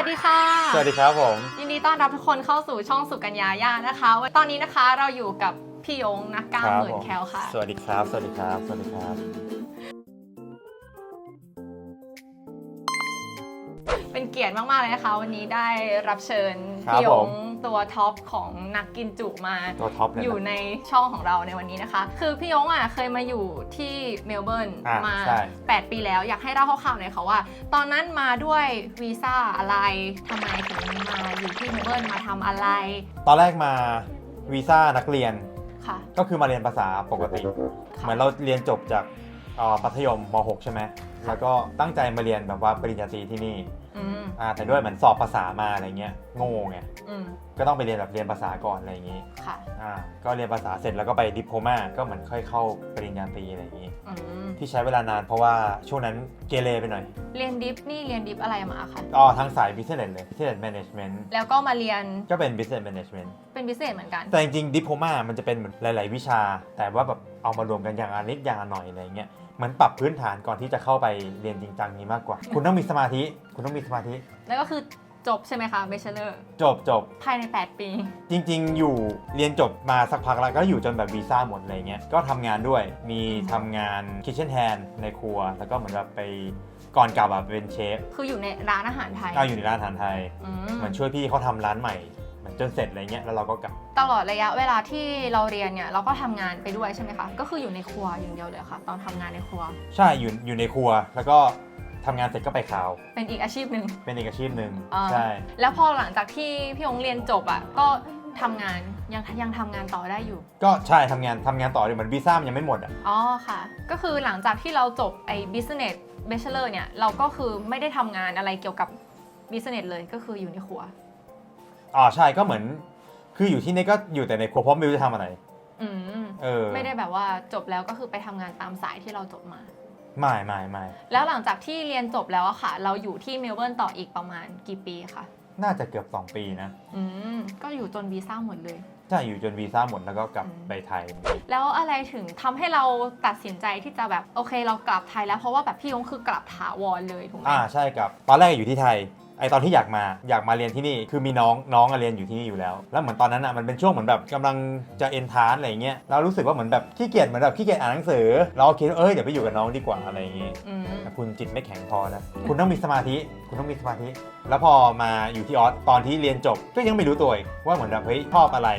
วัสดีค่ะ สวัสดีครับผม ยินดีต้อนรับทุกคนเข้าสู่ช่องสุกัญญาย่านะคะ ตอนนี้นะคะเราอยู่กับพี่ยงนักกล้ามครับหมื่นผมแคลค่ะ สวัสดีครับ สวัสดีครับ สวัสดีครับ เป็นเกียรติมากๆเลยนะคะ วันนี้ได้รับเชิญครับพี่ยผงม ตัวท็อปของนักกินจุมาตัวท็อปเลยอยู่นะในช่องของเราในวันนี้นะคะ คือพี่ยงอะเคยมาอยู่ที่เมลเบิร์นอะมา ใช่ 8 ปีแล้วอยากให้เล่าคร่าวๆหน่อยค่ะว่า ตอนนั้นมาด้วยวีซ่าอะไรทำไมถึงมาอยู่ที่เมลเบิร์นมาทำอะไรตอนแรกมาวีซ่านักเรียนค่ะ ก็คือมาเรียนภาษาปกติค่ะเหมือนเราเรียนจบจากเอ่อมัธยมม .6 ใช่ไหมแล้วก็ตั้งใจมาเรียนแบบว่าปริญญาตรีที่นี่ อืมอ่าแต่ด้วยเหมือนสอบภาษามาอะไรเงี้ยโง่ไงอืมก็ต้องไปเรียนแบบเรียนภาษาก่อนอะไรอย่างงี้ค่ะอ่าก็เรียนภาษาเสร็จแล้วก็ไปดิปโพมาก็เหมือนค่อยเข้าปริญญาตรีอะไรอย่างงี้ อืมที่ใช้เวลานานเพราะว่าช่วงนั้นเกเรไปหน่อยเรียนดิฟนี่เรียนดิฟอะไรมาคะอ๋อทางสาย business เลย business management แล้วก็มาเรียนก็เป็น business management เป็นพิเศษเหมือนกัน แต่จริงๆดิปโพมามันจะเป็นเหมือนหลาย ๆ วิชา แต่ว่าแบบเอามารวมกันอย่างอันนิดอย่างละหน่อยอะไรเงี้ย เหมือนปรับพื้นฐานก่อนที่จะเข้าไปเรียนจริงจังนี้มากกว่า คุณต้องมีสมาธิ คุณต้องมีสมาธิ แล้วก็คือจบใช่ไหมคะเบชเลอร์จบจบ ภายใน 8 ปี จริง ๆ อยู่เรียนจบมาสักพักแล้วก็อยู่จนแบบวีซ่าหมดอะไรเงี้ย ก็ทำงานด้วย มีทำงาน kitchen hand ในครัว แล้วก็เหมือนแบบไปก่อนกลับแบบเป็นเชฟคืออยู่ในร้านอาหารไทยก็อยู่ในร้านอาหารไทย อืมเหมือนช่วยพี่เขาทำร้านใหม่เหมือน จนเสร็จอะไรเงี้ยแล้วเราก็กลับ ตลอดระยะเวลาที่เราเรียนเนี่ยเราก็ทำงานไปด้วยใช่ไหมคะ ก็คืออยู่ในครัวอย่างเดียวเลยค่ะ ตอนทำงานในครัว ใช่อยู่อยู่ในครัวแล้วก็ทำงานเสร็จก็ไปข่าว เป็นอีกอาชีพหนึ่ง เป็นอีกอาชีพหนึ่งอ่า ใช่ แล้วพอหลังจากที่พี่องเรียนจบอะก็ทำงานยังยังทำงานต่อได้อยู่ ก็ใช่ทำงานทำงานต่อเลยเหมือนวีซ่ามันยังไม่หมดอะอ๋อค่ะ ก็คือหลังจากที่เราจบไอ้ business bachelor เนี่ย เราก็คือไม่ได้ทำงานอะไรเกี่ยวกับ business เลยก็คืออยู่ในครัว อ๋อใช่ก็เหมือน คืออยู่ที่นี่ก็อยู่แต่ในครัวเพราะไม่รู้จะทำอะไรอืมเออไม่ได้แบบว่าจบแล้วก็คือไปทำงานตามสายที่เราจบมา ไม่ไม่ไม่แล้วหลังจากที่เรียนจบแล้วอะค่ะ เราอยู่ที่เมลเบิร์นต่ออีกประมาณกี่ปีคะน่าจะเกือบ2ปีนะอืมก็อยู่จนวีซ่าหมดเลย ใช่อยู่จนวีซ่าหมดแล้วก็กลับอืมไปไทย แล้วอะไรถึงทำให้เราตัดสินใจที่จะแบบโอเคเรากลับไทยแล้วเพราะว่าแบบพี่ยงคือกลับถาวรเลยถูกไหมอ่าใช่กับตอนแรกอยู่ที่ไทย ไอตอนที่อยากมาอยากมาเรียนที่นี่คือมีน้องน้องอะเรียนอยู่ที่นี่อยู่แล้ว แล้วเหมือนตอนนั้นอะมันเป็นช่วงเหมือนแบบกำลังจะเอนทานอะไรเงี้ยเรารู้สึกว่าเหมือนแบบขี้เกียจเหมือนแบบขี้เกียจอ่านหนังสือ เราก็คิดว่าเอ้ยเดี๋ยวไปอยู่กับน้องดีกว่าอะไรอย่างงี้อืมแต่คุณจิตไม่แข็งพอนะคุณต้องมีสมาธิคุณต้องมีสมาธิ แล้วพอมาอยู่ที่ออสตอนที่เรียนจบก็ยังไม่รู้ตัวอีกว่าเหมือนแบบเฮ้ยชอบอะไร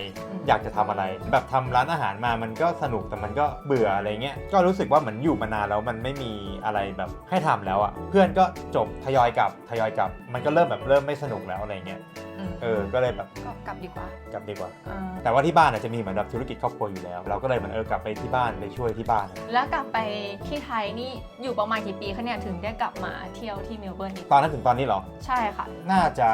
อยากจะทำอะไร แบบทำร้านอาหารมามันก็สนุกแต่มันก็เบื่ออะไรเงี้ยก็รู้สึกว่าเหมือนอยู่มานานแล้วมันไม่มีอะไรแบบให้ทำแล้วอะ่ะเพื่อนก็จบทยอยกลับทยอยกลับมันก็เริ่มแบบเริ่มไม่สนุกแล้วอะไรเงี้ยมเออก็เลยแบบก็กลับดีกว่ากลับดีกว่า อ่าแต่ว่าที่บ้านอาจจะมีเหมือนแบบธุรกิจครอบครัวอยู่แล้ว เราก็เลยเหมือนเออกลับไปที่บ้านไปช่วยที่บ้าน แล้วกลับไปที่ไทยนี่อยู่ประมาณกี่ปีคะเนี่ยถึงได้กลับมาเที่ยวที่เมลเบิร์นอีกตอนนั้นถึงตอนนี้เหรอ ใช่ค่ะ น่าจะ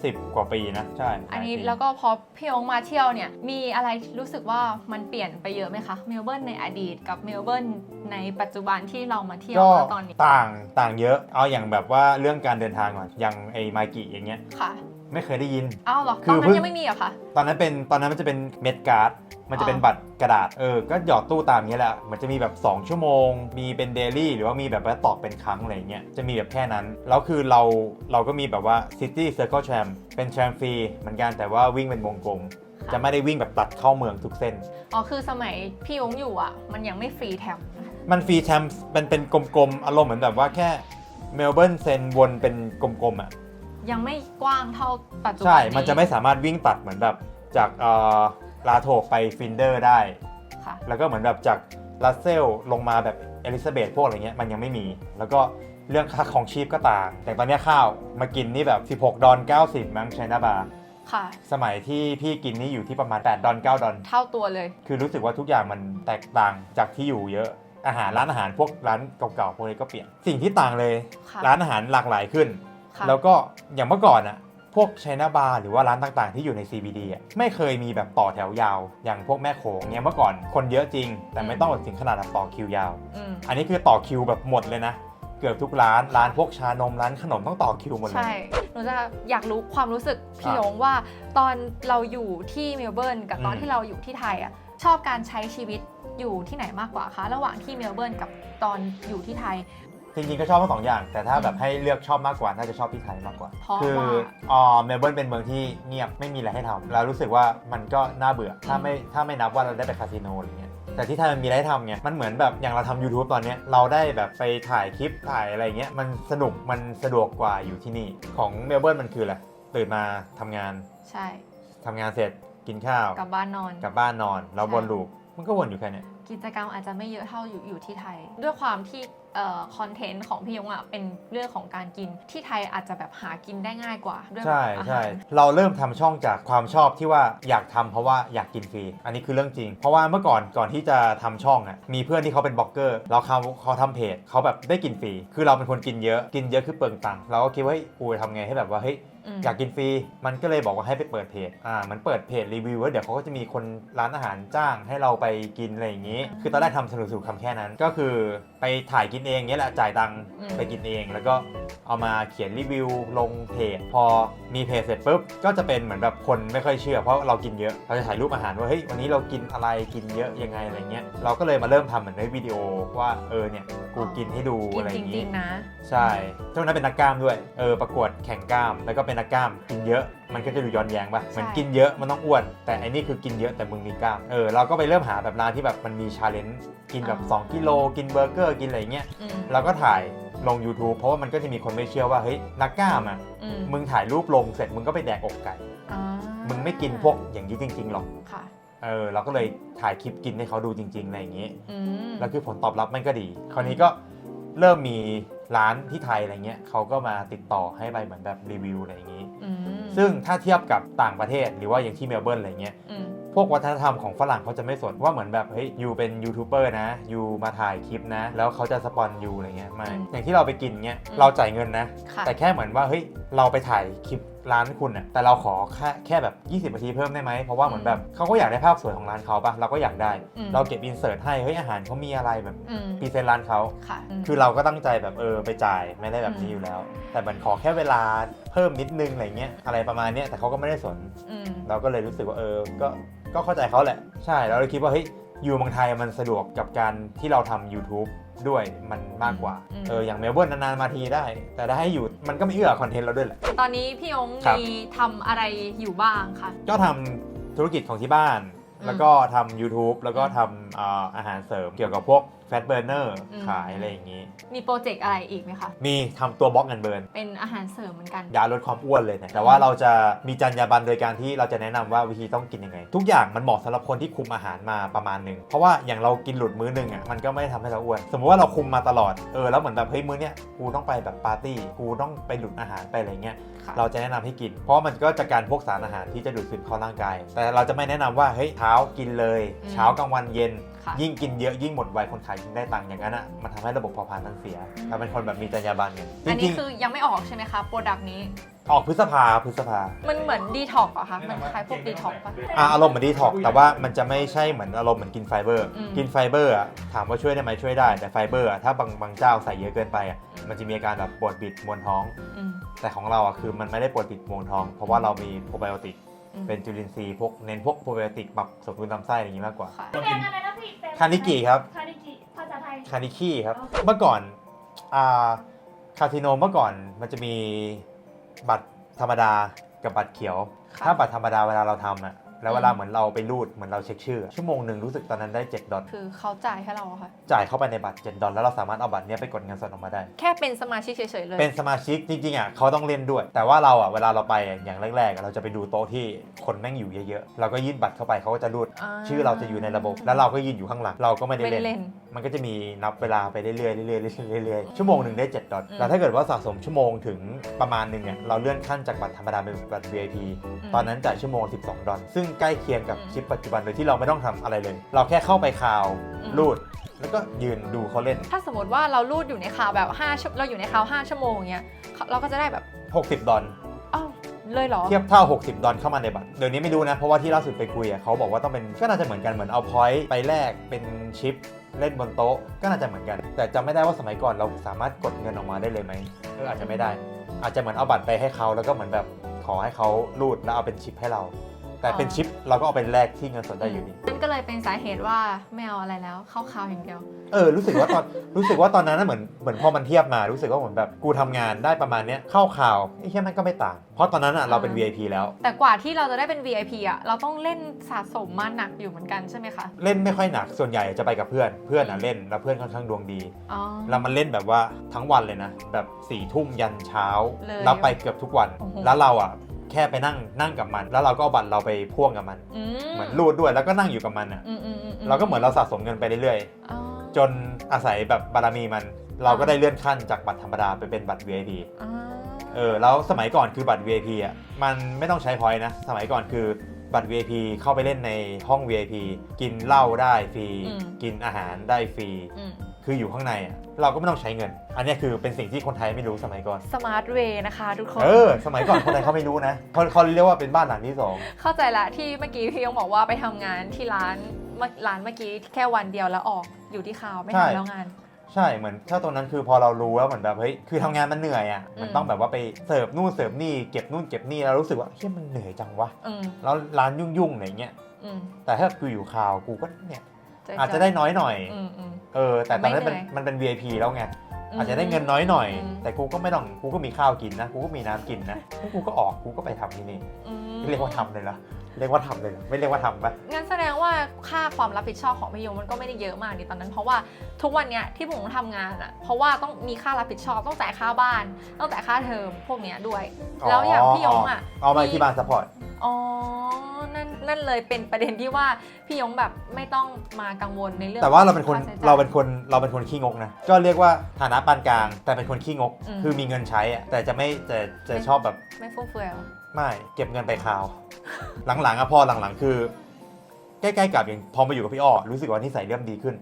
10 กว่าปีนะ ใช่อันนี้หายปีแล้วก็พอพี่ยงมาเที่ยวเนี่ย มีอะไรรู้สึกว่ามันเปลี่ยนไปเยอะไหมคะเมลเบิร์นในอดีตกับเมลเบิร์นในปัจจุบันที่เรามาเที่ยวก็ตอนนี้ต่างต่างเยอะ เอาอย่างแบบว่าเรื่องการเดินทางก่อนอย่างไอ้มากิอย่างเงี้ย ค่ะ ไม่เคยได้ยิน อ้าวเหรอคืตออนนั้เพิ่นงยังไม่มีเหรอคะ ตอนนั้นเป็นตอนนั้นมันจะเป็นเม็ดการ์ด มันจะเป็นอ๋อบัตรกระดาษ เออ ก็หยอดตู้ตามนี้แหละ มันจะมีแบบ 2 ชั่วโมง มีเป็นเดลี่หรือว่ามีแบบว่าตอกเป็นครั้งอะไรเงี้ย จะมีแบบแค่นั้น แล้วคือเราเราก็มีแบบว่า City Circle Tram เป็นแทรมฟรีเหมือนกันแต่ว่าวิ่งเป็นวงกลม ค่ะ จะไม่ได้วิ่งแบบตัดเข้าเมืองทุกเส้น อ๋อคือสมัยพี่ยงอยู่อะ มันยังไม่ฟรีแทมนะคะมันฟรีแทรมเป็นเป็นกลมๆ อารมณ์เหมือนแบบว่าแค่เมลเบิร์นเซนวนเป็นกลมๆอะ ยังไม่กว้างเท่าปัจจุบันใช่ นี้มันจะไม่สามารถวิ่งตัดเหมือนแบบจากเอ่อลาโทไปฟินเดอร์ได้ ค่ะ แล้วก็เหมือนแบบจากลัสเซลลงมาแบบเอลิซาเบธพวกอะไรเงี้ยมันยังไม่มี แล้วก็เรื่องค่าของชีพก็ต่าง แต่ตอนเนี้ยข้าวมากินนี่แบบ 16 ดอล90 มั้งไชน่าบาร์ค่ะ สมัยที่พี่กินนี่อยู่ที่ประมาณ 8 ดอล9ดอล เท่าตัวเลย คือรู้สึกว่าทุกอย่างมันแตกต่างจากที่อยู่เยอะอาหารร้านอาหารพวกร้านเก่าๆพวกนี้ก็เปลี่ยน สิ่งที่ต่างเลย ค่ะ ร้านอาหารหลากหลายขึ้น ค่ะ แล้วก็อย่างเมื่อก่อนอะพวกไชน่าบาร์หรือว่าร้านต่างๆ ที่อยู่ใน CBD อะไม่เคยมีแบบต่อแถวยาว อย่างพวกแม่โขงเนี่ยเมื่อก่อนคนเยอะจริง แต่ไม่ต้องถึงขนาดแบบต่อคิวยาว อืมอันนี้คือต่อคิวแบบหมดเลยนะ เกือบทุกร้านร้านพวกชานมร้านขนมต้องต่อคิวหมดเลย ใช่หนูจะอยากรู้ความรู้สึกพี่อะยงว่าตอนเราอยู่ที่เมลเบิร์นกับตอนอืม ที่เราอยู่ที่ไทยอะชอบการใช้ชีวิตอยู่ที่ไหนมากกว่าคะ ระหว่างที่เมลเบิร์นกับตอนอยู่ที่ไทย จริงๆก็ชอบทั้งสองอย่าง แต่ถ้าแบบให้เลือกชอบมากกว่าน่าจะชอบที่ไทยมากกว่า เพราะคือว่าอ่าเมลเบิร์นเป็นเมืองที่เงียบไม่มีอะไรให้ทำแล้วรู้สึกว่ามันก็น่าเบื่อ ถ้าไม่ถ้าไม่นับว่าเราได้ไปคาสิโนอะไรเงี้ยแต่ที่ไทยมันมีอะไรให้ทำไงมันเหมือนแบบอย่างเราทำ YouTube ตอนเนี้ยเราได้แบบไปถ่ายคลิปถ่ายอะไรเงี้ยมันสนุกมันสะดวกกว่าอยู่ที่นี่ของเมลเบิร์นมันคืออะไรตื่นมาทำงานใช่ทำงานเสร็จกินข้าวกลับบ้านนอน กลับบ้านนอนแล้วใช่วนลูปมันก็วนอยู่แค่เนี้ย กิจกรรมอาจจะไม่เยอะเท่าอยู่อยู่ที่ไทย ด้วยความที่คอนเทนต์ของพี่ยงอะเป็นเรื่องของการกินที่ไทยอาจจะแบบหากินได้ง่ายกว่าด้วยใช่อาหารใช่เราเริ่มทำช่องจากความชอบที่ว่าอยากทำเพราะว่าอยากกินฟรี อันนี้คือเรื่องจริง เพราะว่าเมื่อก่อนก่อนที่จะทำช่องอะมีเพื่อนที่เขาเป็นบล็อกเกอร์แล้วเขาเขาทำเพจเขาแบบได้กินฟรี คือเราเป็นคนกินเยอะกินเยอะคือเปลืองตังค์เราก็คิดว่าเฮ้ยกูจะทำไงให้แบบว่าเฮ้ยม อยากกินฟรีมันก็เลยบอกว่าให้ไปเปิดเพจอ่ามันเปิดเพจรีวิวแล้วเดี๋ยวเขาก็จะมีคนร้านอาหารจ้างให้เราไปกินอะไรอย่างนี้ คือตอนแรกทำสนุกสุดคำแค่นั้น ก็คือไปถ่ายกินเองเงี้ยแหละจ่ายตังค์อืม ไปกินเอง แล้วก็เอามาเขียนรีวิวลงเพจพอมีเพจเสร็จปุ๊บก็จะเป็นเหมือนแบบคนไม่ค่อยเชื่อ เพราะเรากินเยอะเราจะถ่ายรูปอาหารว่าเฮ้ยวันนี้เรากินอะไรกินเยอะยังไงอะไรเงี้ยเราก็เลยมาเริ่มทำเหมือนในวิดีโอว่าเออเนี่ยกูกินให้ดูกิอะนไรอจย่างรินี้งๆ นะ ใช่ช่วงนั้นเป็นนักกล้ามด้วย เออ ประกวดแข่งกล้าม แล้วก็เป็นนักกล้ามกินเยอะมันก็จะดูย้อนแย้งป่ะเหมือนกินเยอะมันต้องอ้วน แต่อันนี้คือกินเยอะแต่มึงมีกล้ามเออเราก็ไปเริ่มหาแบบร้านที่แบบมันมีชาเลนจ์กินแบบ 2กิโลกินเบอร์เกอร์กินอะไรเงี้ยอืม เราก็ถ่ายลง YouTube เพราะว่ามันก็จะมีคนไม่เชื่อว่าเฮ้ยนักกล้ามอะอืมมึงถ่ายรูปลงเสร็จมึงก็ไปแดกอกไก่อ่ามึงไม่กินพวกอย่างนี้จริงๆหรอกค่ะเออเราก็เลยถ่ายคลิปกินให้เขาดูจริงๆอะไรอย่างงี้ อืมแล้วคือผลตอบรับมันก็ดี คราวนี้ก็เริ่มมี ร้านที่ไทยอะไรเงี้ยเขาก็มาติดต่อให้ไปเหมือนแบบรีวิวอะไรอย่างงี้ อืมซึ่งถ้าเทียบกับต่างประเทศหรือว่าอย่างที่เมลเบิร์นอะไรเงี้ยอืมพวกวัฒนธรรมของฝรั่งเขาจะไม่สนว่าเหมือนแบบเฮ้ยยูเป็นยูทูบเบอร์นะยูมาถ่ายคลิปนะ แล้วเขาจะสปอนยูอะไรเงี้ยไม่อืมอย่างที่เราไปกินเงี้ยอืมเราจ่ายเงินนะ ค่ะแต่แค่เหมือนว่าเฮ้ยเราไปถ่ายคลิปร้านคุณน่ะแต่เราขอแค่แค่แบบ 20นาทีเพิ่มได้ไหมเพราะว่าเหมือนแบบเขาก็อยากได้ภาพสวยของร้านเขาปะเราก็อยากได้ อืม เราเก็บอินเสิร์ตให้เฮ้ยอาหารเขามีอะไรแบบอืมพรีเซนต์ร้านเขา ค่ะม คือเราก็ตั้งใจแบบเออไปจ่ายไม่ได้แบบนี้อืมอยู่แล้ว แต่มันขอแค่เวลาเพิ่มนิดนึงอะไรเงี้ยอะไรประมาณเนี้ยแต่เขาก็ไม่ได้สน อืม เราก็เลยรู้สึกว่าเออ ก็ ก็เข้าใจเขาแหละ ใช่ เราเลยคิดว่าเฮ้ย อยู่เมืองไทยมันสะดวกกับการที่เราทำ YouTube ด้วยมันมากกว่า อืม เอออย่างเมลเบิร์นนานๆมาทีได้ แต่ถ้าให้อยู่มันก็ไม่เอื้อคอนเทนต์เราด้วยแหละ ตอนนี้พี่ยงครับ มีทำอะไรอยู่บ้างคะ ก็ทำธุรกิจของที่บ้าน อืมแล้วก็ทำ YouTube แล้วก็ทำอ่าอาหารเสริมเกี่ยวกับพวก แฟตเบ r ร์เนอร์อืม ขายอะไรอย่างนี้ มีโปรเจกต์อะไรอีกไหมคะ มีทำตัวบล็อกเงินเบิร์นเป็นอาหารเสริมเหมือนกัน ยาลดความอ้วนเลยนะแต่ว่าเราจะมีจรรยาบรรณโดยการที่เราจะแนะนำว่าวิธีต้องกินยังไง ทุกอย่างมันเหมาะสำหรับคนที่คุมอาหารมาประมาณหนึ่งเพราะว่าอย่างเรากินหลุดมื้อหนึ่งอะมันก็ไม่ได้ทำให้เราอ้วนสมมติว่าเราคุมมาตลอดเออแล้วเหมือนแบบเฮ้ยมื้อเนี้ยกูต้องไปแบบปาร์ตี้กูต้องไปหลุดอาหารไปอะไรเงี้ย ค่ะ เราจะแนะนำให้กิน เพราะว่ามันก็จะการพวกสารอาหารที่จะดูดซึมเข้าร่างกาย แต่เราจะไม่แนะนำว่า เฮ้ยเช้ากินเลย อืมเช้ากลางวันเย็น ค่ะ ยิ่งกินเยอะยิ่งหมดไวคนขายยิ่งได้ตังค์อย่างนั้นอะมันทำให้ระบบเผาผลาญมันเสียเราเป็นคนแบบมีจรรยาบรรณไงจอันรินี้งคือยังไม่ออกใช่ไหมคะโปรดักต์นี้ ๆออกพฤษภาพฤษภา มันเหมือนดีท็อกอะคะมันคล้ายพวกดีท็อกปะ อะอารมณ์เหมือนดีท็อกแต่ว่ามันจะไม่ใช่เหมือนอารมณ์เหมือนกินไฟเบอร์ อืม กินไฟเบอร์อะถามว่าช่วยได้ไหมช่วยได้ แต่ไฟเบอร์อะถ้าบางบางเจ้าใส่เยอะเกินไปอะมันจะมีอาการแบบปวดบิดมวนท้อง อืมแต่ของเราอะคือมันไม่ได้ปวดบิดมวนท้อง เพราะว่าเรามีโปรไบโอติกอืม เป็นจุลินทรีย์พวกเน้นพวกโปรไบโอติกปรับสมดุลลำไส้อะไรอย่างนี้มากกว่า ค่ะเป็นอะไรนะพี่เป็คานิกิครับ คานิกิภาษาไทย คานิคิครับเมื่อก่อนอ่าคาสิโนเมื่อก่อนมันจะมีบัตรธรรมดากับบัตรเขียวค่ะถ้าบัตรธรรมดาเวลาเราทำอะ แล้วเวลาอืมเหมือนเราไปรูดเหมือนเราเช็คชื่อ ชั่วโมงหนึ่งรู้สึกตอนนั้นได้7ดอลคือเขาจ่ายให้เราอะค่ะ จ่ายเข้าไปในบัตร7ดอลแล้วเราสามารถเอาบัตรเนี้ยไปกดเงินสดออกมาได้ แค่เป็นสมาชิกเฉยๆเลย เป็นสมาชิกจริงๆอะเขาต้องเล่นด้วย แต่ว่าเราอะเวลาเราไปอะอย่างแรกๆอะเราจะไปดูโต๊ะที่คนแม่งอยู่เยอะๆเราก็ยื่นบัตรเข้าไปเขาก็จะรูด อ่า ชื่อเราจะอยู่ในระบบ แล้วเราก็ยืนอยู่ข้างหลังเราก็ไม่ได้ไม่ได้เล่เล่นนมันก็จะมีนับเวลาไปเรื่อยๆเรื่อยๆเรื่อยๆเรื่อยๆชั่วโมงหนึ่งได้ 7 ดอลอืมแต่ถ้าเกิดว่าสะสมชั่วโมงถึงประมาณหนึ่งเนี่ยเราเลื่อนขั้นจากบัตรธรรมดาเป็นบัตร VIP ตอนนั้นจ่ายชั่วโมง 12 ดอลซึ่งใกล้เคียงกับอืมชิปปัจจุบันโดยที่เราไม่ต้องทำอะไรเลย เราแค่เข้าไปคาวอืมรูดแล้วก็ยืนดูเขาเล่น ถ้าสมมติว่าเรารูดอยู่ในคาวแบบ5ชั่วเราอยู่ในคาว5ชั่วโมงอย่างเงี้ยเขาเราก็จะได้แบบ 60 ดอลอ้าว เลยเหรอ เทียบเท่า 60 ดอลเข้ามาในบัตร เดี๋ยวนี้ไม่รู้นะ เพราะว่าที่ล่าสุดไปคุยอะเขาบอกว่าต้องเป็นก็น่าจะเหมือนกันเหมือนเอาพอยต์ไปแลกเป็นชิปเล่นบนโต๊ะก็น่าจะเหมือนกัน แต่จำไม่ได้ว่าสมัยก่อนเราสามารถกดเงินออกมาได้เลยไหมเอออาจจะไม่ได้ อาจจะเหมือนเอาบัตรไปให้เขาแล้วก็เหมือนแบบขอให้เขารูดแล้วเอาเป็นชิปให้เรา แต่เป็นอ๋อชิปเราก็เอาไปแลกที่เงินสดได้อยู่ดีนั่นก็เลยเป็นสาเหตุว่าไม่เอาอะไรแล้วเข้าข่าวอย่างเดียว เออรู้สึกว่าตอนรู้สึกว่าตอนนั้นน่ะเหมือนเหมือนพอมันเทียบมารู้สึกว่าเหมือนแบบกูทำงานได้ประมาณเนี้ยเข้าข่าวไอ้แค่มันก็ไม่ต่าง เพราะตอนนั้นอะเราเป็นอ่า VIP แล้ว แต่กว่าที่เราจะได้เป็น VIP อะเราต้องเล่นสะสมมาหนักอยู่เหมือนกันใช่ไหมคะเล่นไม่ค่อยหนักส่วนใหญ่จะไปกับเพื่อนเพื่อนอะเล่นแล้วเพื่อนค่อนข้างดวงดี อ๋อ แล้วมันเล่นแบบว่าทั้งวันเลยนะ แบบสี่ทุ่มยันเช้าเลยแล้วไปเกือบทุกวัน โอ้โห แล้วเราอะ แค่ไปนั่งนั่งกับมัน แล้วเราก็เอาบัตรเราไปพ่วงกับมันอืมเหมือนรูดด้วยแล้วก็นั่งอยู่กับมันอะอืมอืมอืมเราก็เหมือนเราสะสมเงินไปเรื่อยอ๋อๆจนอาศัยแบบบารมีมัน เราก็ได้เลื่อนขั้นจากบัตรธรรมดาไปเป็นบัตร VIP อ๋อเออแล้วสมัยก่อนคือบัตร VIP อะมันไม่ต้องใช้พอยต์นะ สมัยก่อนคือบัตร VIP เข้าไปเล่นในห้อง VIP กินเหล้าได้ฟรีกินอาหารได้ฟรีอืม คืออยู่ข้างในอะเราก็ไม่ต้องใช้เงิน อันเนี้ยคือเป็นสิ่งที่คนไทยไม่รู้สมัยก่อน สมาร์ทเวย์นะคะ ทุกคน เออ สมัยก่อนคนไทยเขาไม่รู้นะเขาเขาเรียกว่าเป็นบ้านหลังที่สอง เข้าใจละที่เมื่อกี้พี่ยงบอกว่าไปทำงานที่ร้านเมื่อร้านเมื่อกี้แค่วันเดียวแล้วออกอยู่ที่คาวไม่ทำแล้วงาน ใช่เหมือนถ้าตรงนั้นคือพอเรารู้แล้วเหมือนแบบเฮ้ยคือทำงานมันเหนื่อยอะมันอืม ต้องแบบว่าไปเสิร์ฟนู่นเสิร์ฟนี่เก็บนู่นเก็บนี่แล้วรู้สึกว่าเฮ้ยมันเหนื่อยจังวะอืมแล้วร้านยุ่งๆอะไรเงี้ย อืมแต่ถ้ากูอยู่คาวกูก็เนี่ยใจ อาจจะได้น้อยหน่อย อืมอืม เออ แต่ตอนนั้นไม่เป็นเหนื่อยมันเป็น VIP แล้วไงอืมอาจจะได้เงินน้อยหน่อย อืม แต่กูก็ไม่ต้อง กูก็มีข้าวกินนะ กูก็มีน้ำกินนะแล้วกูก็ออก กูก็ไปทำที่นี่ อืมเรียกว่าทำเลยเหรอ เรียกว่าทำเลยเหรอ ไม่เรียกว่าทำปะ งั้นแสดงว่าค่าความรับผิดชอบของพี่ยงมันก็ไม่ได้เยอะมากในตอนนั้น เพราะว่าทุกวันเนี้ยที่ผมทำงานอะเพราะว่าต้องมีค่ารับผิดชอบต้องจ่ายค่าบ้าน ต้องจ่ายค่าเทอมพวกเนี้ยด้วย แล้วอย่างพี่ยงอะ เอามาที่บ้านซัพพอร์ต อ๋อ นั่นนั่นเลยเป็นประเด็นที่ว่าพี่ยงแบบไม่ต้องมากังวลในเรื่องแต่ว่าเราเป็นคนค่ใช้จ่ย เราเป็นคนเราเป็นคนขี้งกนะ ก็เรียกว่าฐานะปานกลาง แต่เป็นคนขี้งก อืม คือมีเงินใช้อะแต่จะไม่จะจะชอบแบบ ไม่ฟุ่มเฟือยเหรอไม่เก็บเงินไปคราว หลังๆอะพอหลังๆ คือ ใกล้ๆกับอย่างพอมาอยู่กับพี่อ้อรู้สึกว่านิสัยเริ่มดีขึ้น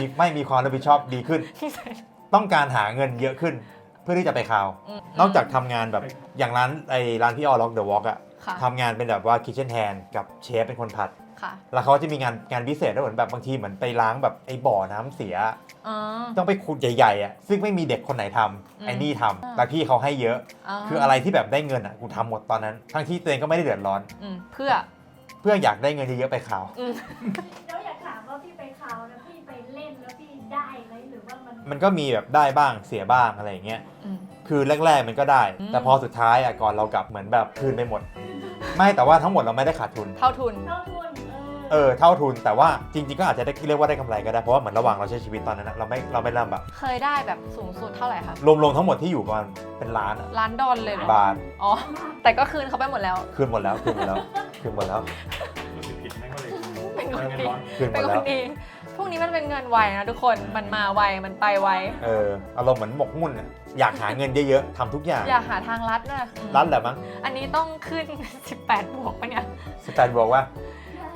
มีไม่มีความรับผิดชอบดีขึ้น ที่ใส่ ต้องการหาเงินเยอะขึ้น เพื่อที่จะไปคราว อืม นอกจากทำงานแบบอย่างร้านไอ้ร้านพี่อ้อล็อกเดอะวอล์กอะ ค่ะ ทำงานเป็นแบบว่าคิ t เช่นแ a นกับเชฟเป็นคนผัด ค่ะแล้วเขาจะมีงานงานพิเศษด้วยเหมือนแบบบางทีเหมือนไปล้างแบบไอ้บ่อน้ำเสีย อ๋อ ต้องไปขุดใหญ่ๆอะซึ่งไม่มีเด็กคนไหนทำอืมไอ้นี่ทำอ่าแต่พี่เขาให้เยอะอ๋อคืออะไรที่แบบได้เงินอะกูทำหมดตอนนั้น ทั้งที่ตัวเองก็ไม่ได้เดือดร้อน อืมเพื่อ เพื่ออยากได้เงินเยอะๆไปข่าว อืม แล้วอยากถามว่าพี่ไปคราวแล้วพี่ไปเล่นแล้วพี่ได้ไหมหรือว่ามันมันก็มีแบบได้บ้างเสียบ้างอะไรอย่างเงี้ย อืม คือแรกๆมันก็ได้ อืม แต่พอสุดท้ายอะก่อนเรากลับเหมือนแบบคืนไปหมด ไม่แต่ว่าทั้งหมดเราไม่ได้ขาดทุน เท่าทุน เท่าทุนเออเท่าทุนแต่ว่าจริงๆก็อาจจะได้เรียกว่าได้กำไรก็ได้เพราะว่าเหมือนระหว่างเราใช้ชีวิตตอนนั้นอะเราไม่เราไม่เริ่มแบบเคยได้แบบสูงสุดเท่าไหร่คะรวมๆทั้งหมดที่อยู่ประมาณเป็นล้านอะล้านดอลเลยเหรอบาทอ๋อ แต่ก็คืนเขาไปหมดแล้ว คืนหมดแล้วคืนหมดแล้วคืนหมดแล้วรู้สึกผิดแม่งก็เลยเป็นคนเงินดีร้อนคืนหมเป็นดคแล้นวดี พวกนี้มันเป็นเงินไวนะทุกคนมันมาไวมันไปไวเอออารมณ์เหมือนหมกมุ่นอะอยากหาเงินเยอะๆทำทุกอย่างอย่าหาทางลัดนะอืมรัดแหละมั้งอันนี้ต้องขึ้น 18 บวกปะเนี่ย สแตนบอกว่า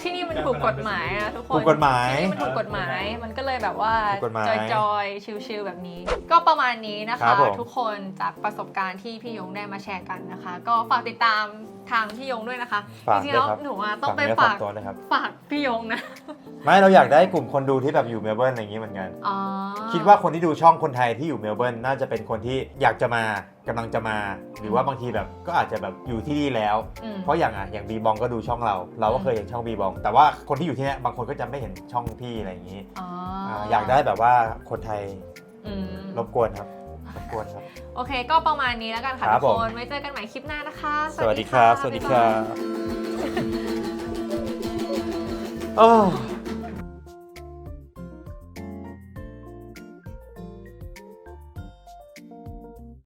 ที่นี่มันถูกกฎหมายอะทุกคนถูกกฎหมาย ที่นี่มันถูกกฎหมาย มันก็เลยแบบว่าถูกกฎหมายจอยๆ ชิลๆแบบนี้ ก็ประมาณนี้นะครัคะ บผม ทุกคนจากประสบการณ์ที่พี่ยงได้มาแชร์กันนะคะ ก็ฝากติดตามทางพี่ยงด้วยนะคะฝากจริงๆด้วแล้ยวครับหนูอะต้องไปเนื้อฝากตัวนะครับ ฝากพี่ยงนะ ไม่เราอยากได้กลุ่มคนดูที่แบบอยู่เมลเบิร์นอะไรอย่างงี้เหมือนกัน อ๋อคิดว่าคนที่ดูช่องคนไทยที่อยู่เมลเบิร์นน่าจะเป็นคนที่อยากจะมากำลังจะมา หรือว่าบางทีแบบก็อาจจะแบบอยู่ที่นี่แล้ว อืม เพราะอย่างอะอย่างบีบองก็ดูช่องเรา เราก็เคยเห็นช่องบีบองแต่ว่าคนที่อยู่ที่เนี้ยบางคนก็จะไม่เห็นช่องพี่อะไรอย่างงี้อ๋ออ่าออยากได้แบบว่าคนไทยอืมรบกวนครับรบกวนครับ โอเค ก็ประมาณนี้แล้วกันค่ะครับทุกผม คนไว้เจอกันใหม่คลิปหน้านะคะ สวัสดีครับ สวัสดีครับบ๊ายบายโอ้